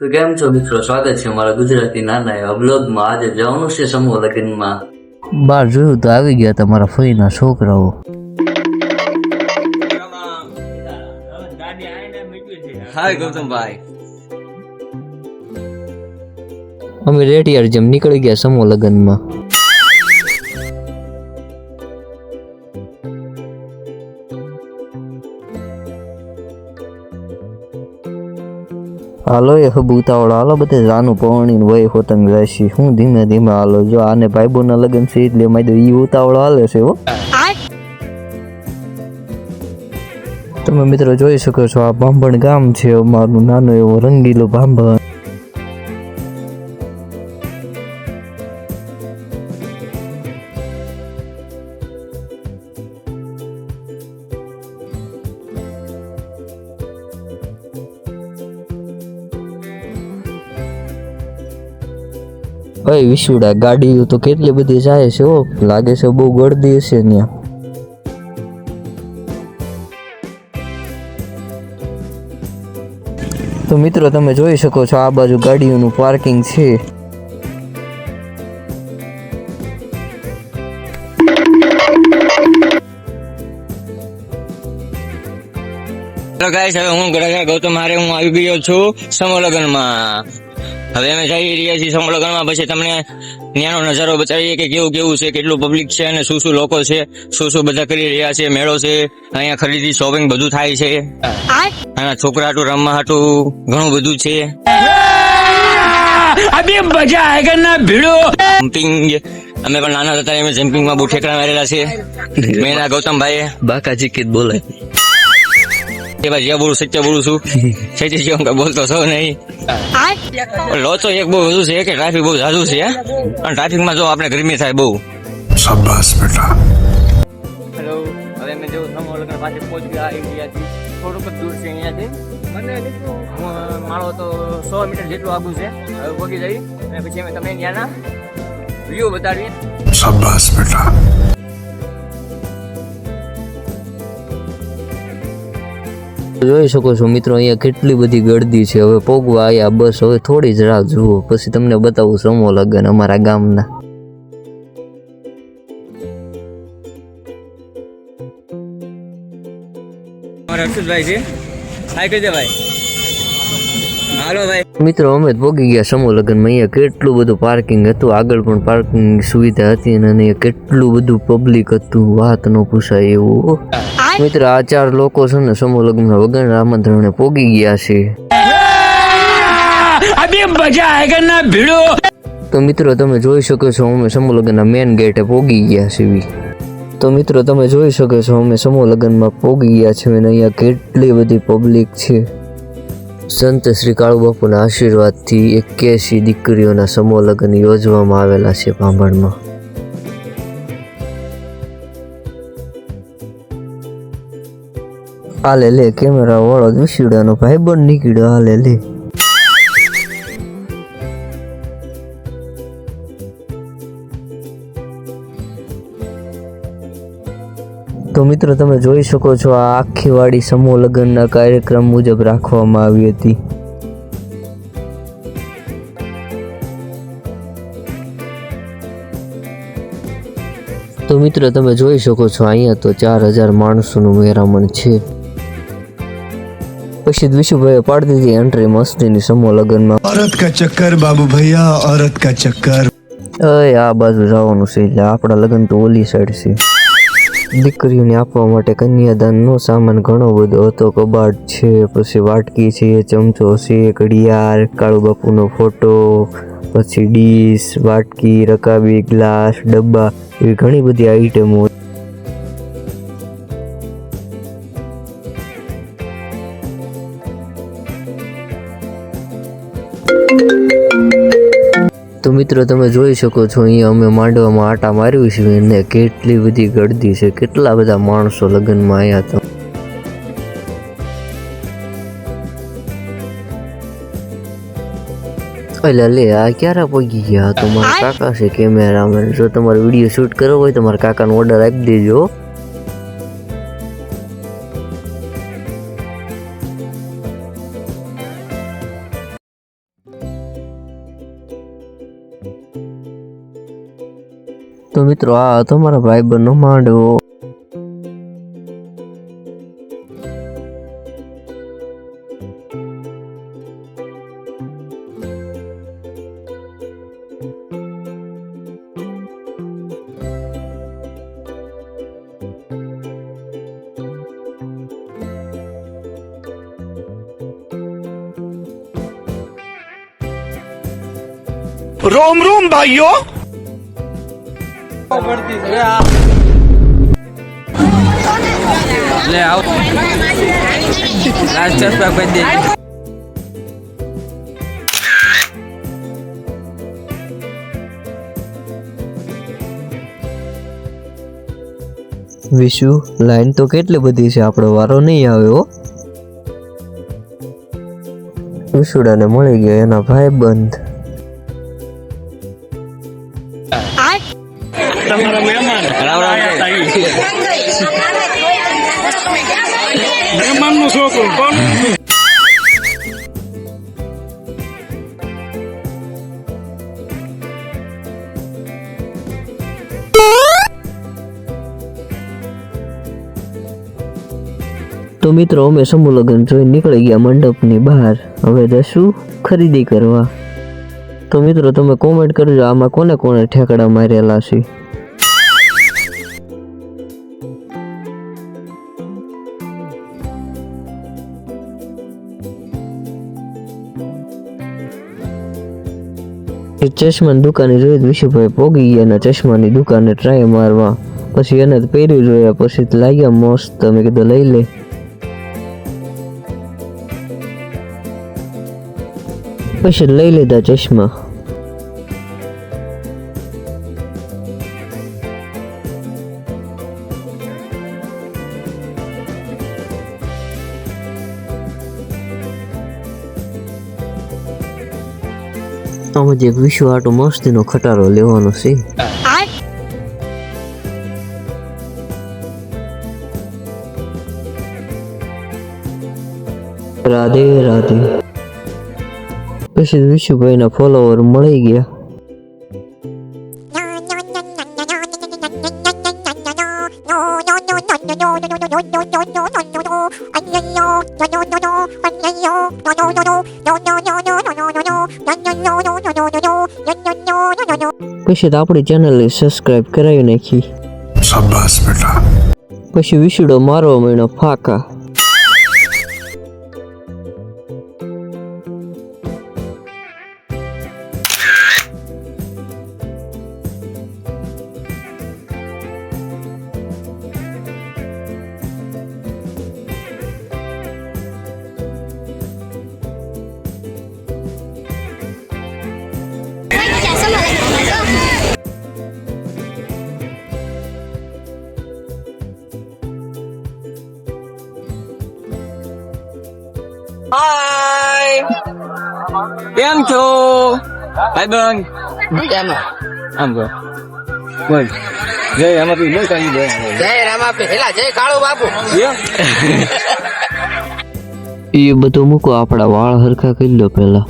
તો કેમ છો મિત્રો? સ્વાગત છે અમારા ગુજરાતી નાના એવા બ્લોગમાં આજે જવાનું છે સમૂહ લગ્નમાં. બહાર જોયું તો આવી ગયા તમારા ફઈના છોકરાઓ. હાય ગૌતમભાઈ અમે રેડિયાર જેમ નીકળી ગયા સમૂહ લગ્નમાં. હાલો એ હબ ઉતાવળ. હાલો બધે જાનું પવણી વય હોતંગ રાશી હું ધીમે ધીમે હાલો. જો આને ભાઈબોના લગ્ન છે એટલે મારી ઈ ઉતાવળ હાલે છે હો. તમે મિત્રો જોઈ શકો છો, આ ભાંભણ ગામ છે અમારું. નાનું એવું રંગીલું ભાંભણ ભાઈ વિશુડા ગાડીઓ તો કેટલી બધી જાય છે ઓ લાગે છે બહુ ગળદી હશે ત્યાં. તો મિત્રો, તમે જોઈ શકો છો આ બાજુ ગાડીઓનું પાર્કિંગ છે. હેલો ગાઈસ હવે હું ગળગા ગૌતમ મારે હું આવી ગયો છું સમૂહ લગ્નમાં. હવે અમે જઈ રહ્યા છીએ સમૂહ લગ્નમાં પછી તમને ત્યાંનો નજારો બતાવીએ કે કેવું કેવું છે કેટલું પબ્લિક છે અને શું શું લોકો છે શું શું બધા કરી રહ્યા છે મેળો છે અહીંયા ખરીદી શોપિંગ બધું થાય છે. અને છોકરા હાટું રમવા હાટું ઘણું બધું છે. જમ્પિંગ અમે પણ નાના હતા એમ જમ્પિંગમાં બહુ ઠેકડા મારેલા છે. મેના ગૌતમભાઈ બાકાજી કીધ બોલે. તે ભાઈ જે બોલું સત્ય બોલું છું સત્ય જેવું કઈ બોલતો છો નહીં લોચો એક બહુ વધુ છે કે ટ્રાફિક બહુ જાજુ છે અને ટ્રાફિકમાં જો આપણે ગરમી થાય બહુ શાબાશ બેટા હેલો હવે મેં જેવું સમો લગ્ન પાસે પહોંચી ગયા ઇન્ડિયાથી થોડુંક દૂર છે અહીંયાથી મને હું મારો તો સો મીટર જેટલું આગું છે હવે પહોંચી જઈ અને પછી અમે તમે ત્યાંના વ્યૂ બતાડીએ શાબાશ બેટા જોઈ શકો છો મિત્રો અહીંયા કેટલી બધી ગળદી છે. હવે પોગવા આયા બસ હવે થોડી જ રાહ જુઓ. પછી તમને બતાવું સમો લગન અમારા ગામના. અક્ષુતભાઈ છે. હાય કહી ભાઈ. મિત્રો અમે પોગી ગયા સમૂહ લગ્નમાં. અહીંયા કેટલું બધું પાર્કિંગ હતું. આગળ પણ પાર્કિંગ સુવિધા હતી અને અહીંયા કેટલું બધું પબ્લિક હતું. વાત ન પૂછાય એવું. મિત્રો આ ચાર લોકો છે ને સમૂહ લગ્ન વગર આમંત્રણે પોગી ગયા છે. તો મિત્રો તમે જોઈ શકો છો અમે સમૂહ લગ્નના મેન ગેટે પોગી ગયા છીએ તો મિત્રો તમે જોઈ શકો છો અમે સમૂહ લગ્નમાં પોગી ગયા છીએ અને અહીંયા કેટલી બધી પબ્લિક છે. સંત શ્રી કાળુ બાપુના આશીર્વાદથી એક્યાસી દીકરીઓના સમૂહ લગ્ન યોજવામાં આવેલા છે ભાંભણમાં. હાલે લે, કેમેરા વાળો વિશીડાનો ભાઈબંધ નીકળ્યો, હાલે લે. તો મિત્રો, તમે જોઈ શકો છો આ આખી વાડી સમૂહ લગ્નના કાર્યક્રમ મુજબ રાખવામાં આવી હતી. તો મિત્રો, તમે જોઈ શકો છો, અહીંયા તો ચાર હજાર માણસોનું મેરામણ છે. પછી વિશુભાઈએ પાડી દીધી એન્ટ્રી મસ્તીની સમૂહ લગ્નમાં औरत का चक्कर बाबू भैया औरत का चक्कर અય આ બાજુ જવાનું છે એટલે આપણા લગ્ન તો ઓલી સાઈડ છે દીકરીઓને આપવા માટે કન્યાદાનનો સામાન ઘણો બધો હતો કબાટ છે પછી વાટકી છે ચમચો છે ઘડિયાળ કાળુ બાપુનો ફોટો પછી ડીશ વાટકી રકાબી ગ્લાસ ડબ્બા એવી ઘણી બધી આઈટમો મિત્રો, તમે જોઈ શકો છો, અહીંયા અમે માંડવામાં આટા માર્યું છે અને કેટલી બધી ગળદી છે. કેટલા બધા માણસો લગ્નમાં આવ્યા હતા. એટલે લે આ ક્યારે પગી ગયા? તો મારા કાકા છે કેમેરામેન જો તમારે વીડિયો શૂટ કરવો હોય તમારા કાકાનો ઓર્ડર આપી દેજો. મિત્રો આ હતો મારા ભાઈબંધનો માંડવો रोम પડતી છે. લે, આવ. લાસ્ટ ચશ્મા કરી દે. વિશુ, લાઈન તો કેટલી બધી છે? આપણો વારો નહીં આવ્યો વિશુડાને મળી ગયો એના ભાઈ બંધ ભાઈબંધ રામ રામ તો મિત્રો, અમે સમૂહ લગ્ન જોઈ નીકળી ગયા મંડપની બહાર. હવે જશું ખરીદી કરવા. તો મિત્રો, તમે કોમેન્ટ કરજો, આમાં કોને કોને ઠેકડા મારેલા છે? ચશ્માની દુકાને જોઈ વિશુભાઈ પોગી ગયા અને ચશ્માની દુકાને ટ્રાય મારવા. પછી એને પહેરી જોયા પછી લાગ્યા મસ્ત, તમે કીધું લઈ લે. પછી લઈ લીધા ચશ્મા. આમાં જે એક વિશ્વ આટો મસ્તીનો ખટારો લેવાનો છે. રાધે રાધે. પછી વિશુભાઈના ફોલોવર મળી ગયા. પછી તો આપણી ચેનલને સબસ્ક્રાઈબ કરાવી નાખી. પછી વિશુડો મારવા મહિનો ફાકા. હાય કેમ છો? ભાઈ બંધ આમ બોલ બોલ. જય રામાપી બોલ કાઢી દે જય રામાપી. હેલા જય કાળો બાપુ. એ બધું મૂકો આપણા વાળ હરખા કરી લો પેલા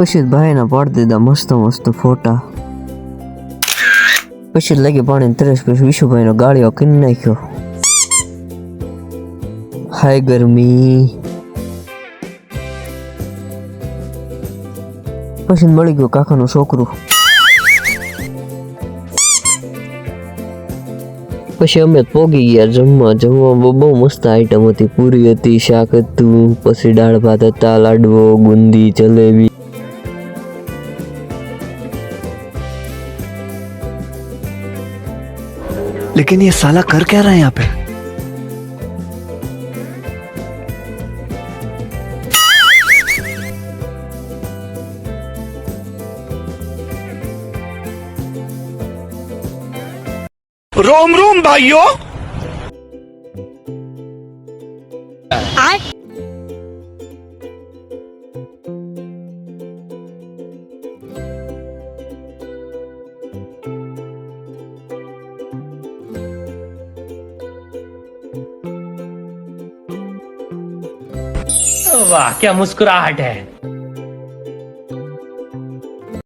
પછી ભાઈના પાડી દીધા મસ્ત મસ્ત ફોટા. પછી લાગી પાણી ત્રેસ પછી વિશુભાઈનો ગાળિયો કરી નાખ્યો. હાય ગરમી. પછી મળી ગયો કાકાનું છોકરું. પછી અમે પોગી ગયા જમવા. જમવામાં બહુ મસ્ત આઈટમ હતી. પૂરી હતી, શાક હતું, પછી દાળ ભાત હતા, લાડવો, ગુંદી, જલેબી. लेकिन ये साला कर क्या रहा है यहाँ पे? रोम रोम भाइयों। वाह क्या मुस्कुराहट है